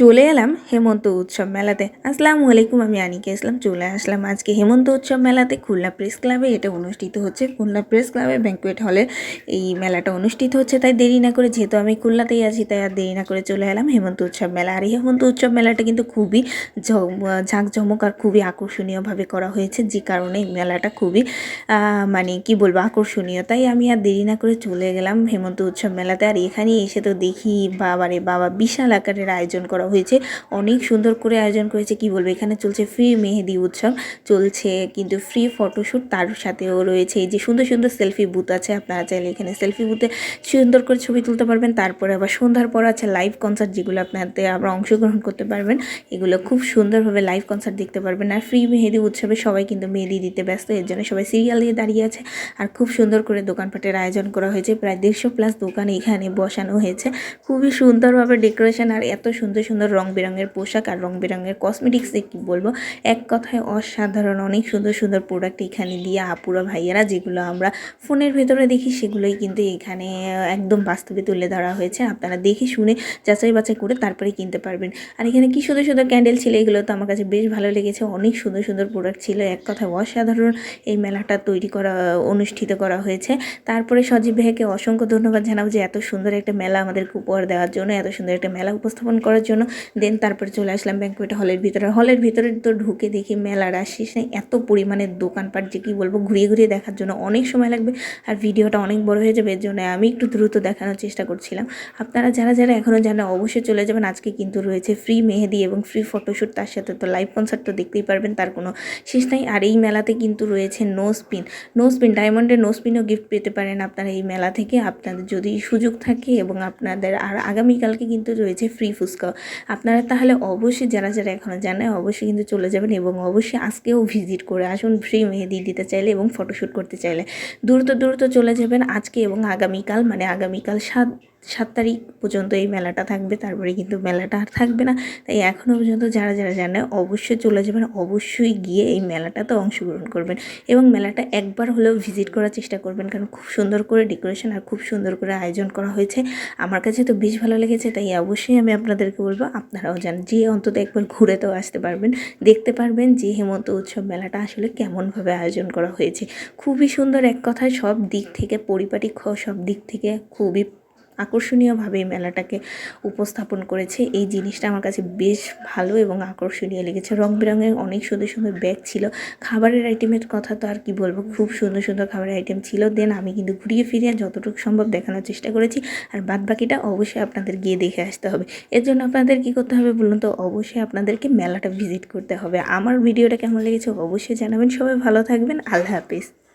চলে এলাম হেমন্ত উৎসব মেলাতে। আসসালামু আলাইকুম, আমি আনিকে ইসলাম। চলে আসলাম আজকে হেমন্ত উৎসব মেলাতে। খুলনা প্রেস ক্লাবে এটা অনুষ্ঠিত হচ্ছে। খুলনা প্রেস ক্লাবে ব্যাঙ্কুয়েট হলে এই মেলাটা অনুষ্ঠিত হচ্ছে, তাই দেরি না করে, যেহেতু আমি খুলনাতেই আছি, তাই আর দেরি না করে চলে এলাম হেমন্ত উৎসব মেলা। আর এই হেমন্ত উৎসব মেলাটা কিন্তু খুবই ঝাঁকঝমক আর খুবই আকর্ষণীয়ভাবে করা হয়েছে, যে কারণে এই মেলাটা খুবই মানে কি বলব, আকর্ষণীয়। তাই আমি আর দেরি না করে চলে গেলাম হেমন্ত উৎসব মেলাতে। আর এখানে এসে তো দেখি, বাবারে বাবা, বিশাল আকারের আয়োজন করা হয়েছে। অনেক সুন্দর করে আয়োজন করেছে, কি বলব? এখানে চলছে ফ্রি মেহেদি উৎসব, চলছে কিন্তু ফ্রি ফটোশ্যুট তার সাথেও রয়েছে। এই যে সুন্দর সুন্দর সেলফি বুথ আছে, আপনারা চাইলে এখানে সেলফি বুথে সুন্দর করে ছবি তুলতে পারবেন। তারপরে আবার সন্ধ্যার পর আছে লাইভ কনসার্ট যেগুলো আপনাদের আবার অংশগ্রহণ করতে পারবেন। এগুলো খুব সুন্দরভাবে লাইভ কনসার্ট দেখতে পারবেন। আর ফ্রি মেহেদি উৎসবে সবাই কিন্তু মেহেদি দিতে ব্যস্ত, এর জন্য সবাই সিরিয়াল দিয়ে দাঁড়িয়ে আছে। আর খুব সুন্দর করে দোকানপাটের আয়োজন করা হয়েছে। প্রায় দেড়শো প্লাস দোকান এখানে বসানো হয়েছে। খুবই সুন্দরভাবে ডেকোরেশন আর এত সুন্দর সুন্দর রং বেরঙের পোশাক আর রং বেরঙের কসমেটিক্সে কী বলব? এক কথায় অসাধারণ, অনেক সুন্দর সুন্দর প্রোডাক্ট এখানে দিয়ে আপুরা, ভাইয়েরা যেগুলো আমরা ফোনের ভেতরে দেখি সেগুলোই কিন্তু এখানে একদম বাস্তবে তুলে ধরা হয়েছে। আপনারা দেখে শুনে যাচাই বাছাই করে তারপরে কিনতে পারবেন। আর এখানে কি সুন্দর সুন্দর ক্যান্ডেল ছিল এগুলো তো আমার কাছে বেশ ভালো লেগেছে। অনেক সুন্দর সুন্দর প্রোডাক্ট ছিল। এক কথায় অসাধারণ এই মেলাটা তৈরি করা, অনুষ্ঠিত করা হয়েছে। তারপরে সজীব ভাইকে অসংখ্য ধন্যবাদ জানাব যে এত সুন্দর একটা মেলা আমাদেরকে উপহার দেওয়ার জন্য, এত সুন্দর একটা মেলা উপস্থাপন করার জন্য। দেন তারপরে চলে আসলাম ব্যাঙ্কুয়েট হলের ভিতরে। হলের ভিতরে তো ঢুকে দেখি মেলার আসিস নেই। এত পরিমাণে দোকানপাট যে কী বলব, ঘুরিয়ে ঘুরিয়ে দেখার জন্য অনেক সময় লাগবে আর ভিডিওটা অনেক বড় হয়ে যাবে, এর জন্য আমি একটু দ্রুত দেখানোর চেষ্টা করছিলাম। আপনারা যারা যারা এখনও জানেন, অবশ্যই চলে যাবেন। আজকে কিন্তু রয়েছে ফ্রি মেহেদি এবং ফ্রি ফটোশ্যুট তার সাথে তো লাইভ কনসার্ট তো দেখতেই পারবেন, তার কোনো শেষ নাই। আর এই মেলাতে কিন্তু রয়েছে নো স্পিন নো স্পিন ডায়মন্ডের নো স্পিনও গিফট পেতে পারেন আপনারা এই মেলা থেকে। আপনাদের যদি সুযোগ থাকে এবং আপনাদের আর আগামীকালকে কিন্তু রয়েছে ফ্রি ফুচকা। আপনারা তাহলে অবশ্যই যারা যারা এখনও জানে অবশ্যই কিন্তু চলে যাবেন এবং অবশ্যই আজকেও ভিজিট করে আসুন ফ্রি মেহেদি দিতে চাইলে এবং ফটোশ্যুট করতে চাইলে। দ্রুত দ্রুত চলে যাবেন আজকে এবং আগামীকাল মানে আগামীকাল সাত সাত তারিখ পর্যন্ত এই মেলাটা থাকবে, তারপরে কিন্তু মেলাটা আর থাকবে না। তাই এখনও পর্যন্ত যারা যারা জানে, অবশ্যই চলে যাবেন, অবশ্যই গিয়ে এই মেলাটাতে অংশগ্রহণ করবেন এবং মেলাটা একবার হলেও ভিজিট করার চেষ্টা করবেন, কারণ খুব সুন্দর করে ডেকোরেশন আর খুব সুন্দর করে আয়োজন করা হয়েছে। আমার কাছে তো বেশ ভালো লেগেছে, তাই অবশ্যই আমি আপনাদেরকে বলব, আপনারাও যান যে অন্তত একবার ঘুরে তো আসতে পারবেন, দেখতে পারবেন যে হেমন্ত উৎসব মেলাটা আসলে কেমনভাবে আয়োজন করা হয়েছে। খুবই সুন্দর এক কথায় সব দিক থেকে, পরিপাটি সব দিক থেকে খুবই আকর্ষণীয়ভাবে মেলাটাকে উপস্থাপন করেছে। এই জিনিসটা আমার কাছে বেশ ভালো এবং আকর্ষণীয় লেগেছে। রং বেরঙের অনেক সুন্দর সুন্দর ব্যাগ ছিল। খাবারের আইটেমের কথা তো আর কি বলব, খুব সুন্দর সুন্দর খাবারের আইটেম ছিল। দেন আমি কিন্তু ঘুরিয়ে ফিরিয়ে যতটুকু সম্ভব দেখানোর চেষ্টা করেছি। আর বাদ বাকিটা অবশ্যই আপনাদের গিয়ে দেখে আসতে হবে। এর জন্য আপনাদের কী করতে হবে বলুন তো? অবশ্যই আপনাদেরকে মেলাটা ভিজিট করতে হবে। আমার ভিডিওটা কেমন লেগেছে অবশ্যই জানাবেন। সবাই ভালো থাকবেন। আল্লাহ হাফিজ।